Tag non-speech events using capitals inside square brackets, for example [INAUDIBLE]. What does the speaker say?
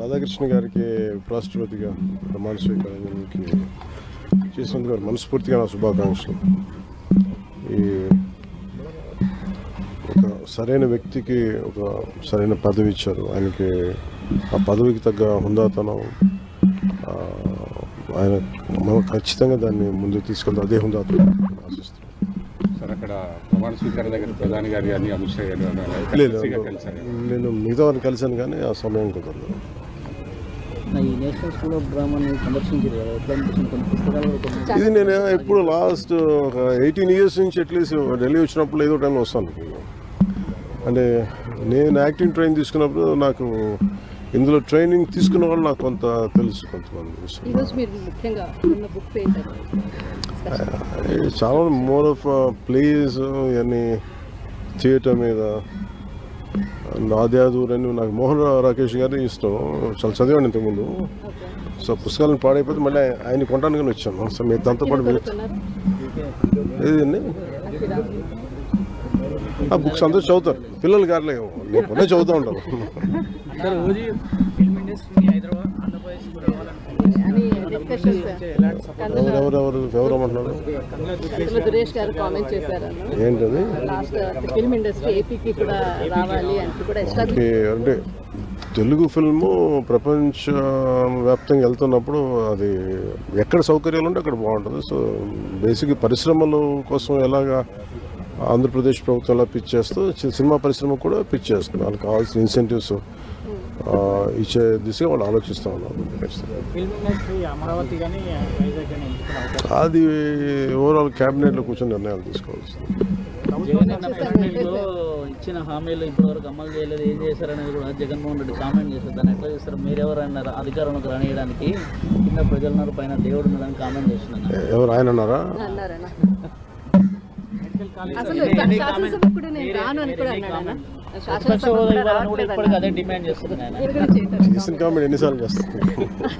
రాధాకృష్ణ గారికి ఉపరాష్ట్రపతిగా ప్రమాణ స్వీకారానికి చేసినందుకు వారి మనస్ఫూర్తిగా నా శుభాకాంక్షలు. ఈ ఒక సరైన వ్యక్తికి ఒక సరైన పదవి ఇచ్చారు. ఆయనకి ఆ పదవికి తగ్గ హుందాతనం ఆయన మనం ఖచ్చితంగా దాన్ని ముందుకు తీసుకెళ్తాం. అదే హుందాతనం ఆశిస్తున్నాం సార్ అక్కడ ప్రమాణ స్వీకారం దగ్గర ప్రధాని గారి అమిత్ షా గారు నేను మిగతా వారిని కలిశాను కానీ ఆ సమయం కుదరదు. ఈ నేషనల్ స్కూల్ ఆఫ్ డ్రామాని సందర్శించారు కదా? ఎట్లా అనిపించింది? కొన్ని పుస్తకాలు కూడా కొన్ని ఇది నేను ఎప్పుడు లాస్ట్ ఒక ఎయిటీన్ ఇయర్స్ నుంచి అట్లీస్ట్ ఢిల్లీ వచ్చినప్పుడు ఏదో టైంలో వస్తాను. అంటే నేను యాక్టింగ్ ట్రైన్ తీసుకున్నప్పుడు నాకు ఇందులో ట్రైనింగ్ తీసుకున్న వాళ్ళు నాకు కొంత తెలుసు కొంతమంది. చాలా మోర్ ఆఫ్ ప్లేస్ ఇవన్నీ థియేటర్ మీద నాద్యాదూర్ అని నాకు మోహన్ రాకేష్ గారి ఇష్టం. చాలా చదివాను ఇంతకుముందు. సో పుస్తకాలను పాడైపోతే మళ్ళీ ఆయన కొనడానికి కానీ వచ్చాను. సో మీరు దాంతో పాటు మీరు- ఏదండి? ఆ బుక్స్ అందరూ చదువుతారు. పిల్లలు గారులే నేను కొనే చదువుతూ ఉంటాను సార్ రోజు ఫిల్మ్ ఇండస్ట్రీ హైదరాబాద్ సురేష్ గారు కామెంట్ చేశారు. ఏంటది? లాస్ట్ ఫిల్మ్ ఇండస్ట్రీ ఏపీకి కూడా రావాలి అంటే కూడా అంటే తెలుగు ఫిల్ము ప్రపంచ వ్యాప్తంగా వెళ్తున్నప్పుడు అది ఎక్కడ సౌకర్యాలు ఉంటే అక్కడ బాగుంటుంది. సో బేసిక్ పరిశ్రమల కోసం ఎలాగా ఆంధ్రప్రదేశ్ ప్రభుత్వం ఎలా పిచ్ చేస్తూ సినిమా పరిశ్రమ కూడా పిచ్ చేస్తుంది. వాళ్ళకి కావాల్సిన ఇన్సెంటివ్స్ ఇచ్చే దిశగా వాళ్ళు ఆలోచిస్తూ ఉన్నారు. అది ఓవరాల్ క్యాబినెట్లో కూర్చొని నిర్ణయాలు తీసుకోవాల్సింది. ఇచ్చిన హామీలు ఇప్పటివరకు అమలు చేయలేదు. ఏం చేశారనేది కూడా జగన్మోహన్ రెడ్డి కామెంట్ చేశారు. దాన్ని ఎట్లా చేస్తారు? మీరెవరు అన్నారు అధికారంలోకి రానియడానికి కింద ప్రజలున్నారు పైన దేవుడు ఉన్నాడని కామెంట్ చేస్తున్నారు. ఎవరు ఆయన అన్నారా? అసలు నేను రాను అని కూడా అన్నాడు రావట్లేదు చేసిన కామెంట్ ఎన్నిసార్లు చేస్తారు [LAUGHS]